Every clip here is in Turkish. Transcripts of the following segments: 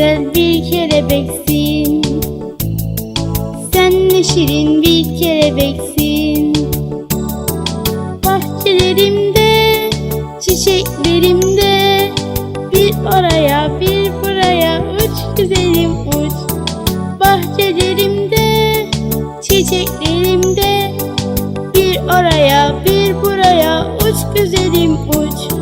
güzel bir kelebeksin. Sen ne şirin bir kelebeksin. Bahçelerimde, çiçeklerimde Bir oraya bir buraya uç güzelim uç. Bahçelerimde, çiçeklerimde Bir oraya bir buraya uç güzelim uç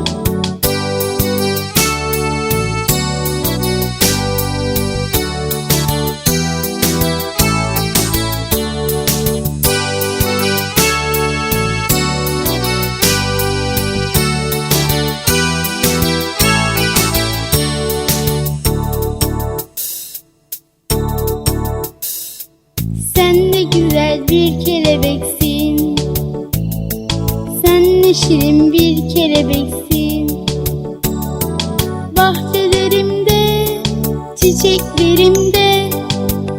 bir kelebeksin Sen ne şirin bir kelebeksin Bahçelerimde, çiçeklerimde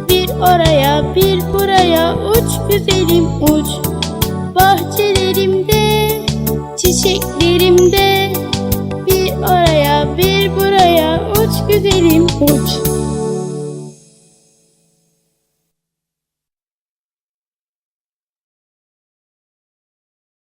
Bir oraya bir buraya uç güzelim uç. Bahçelerimde, çiçeklerimde Bir oraya bir buraya uç güzelim uç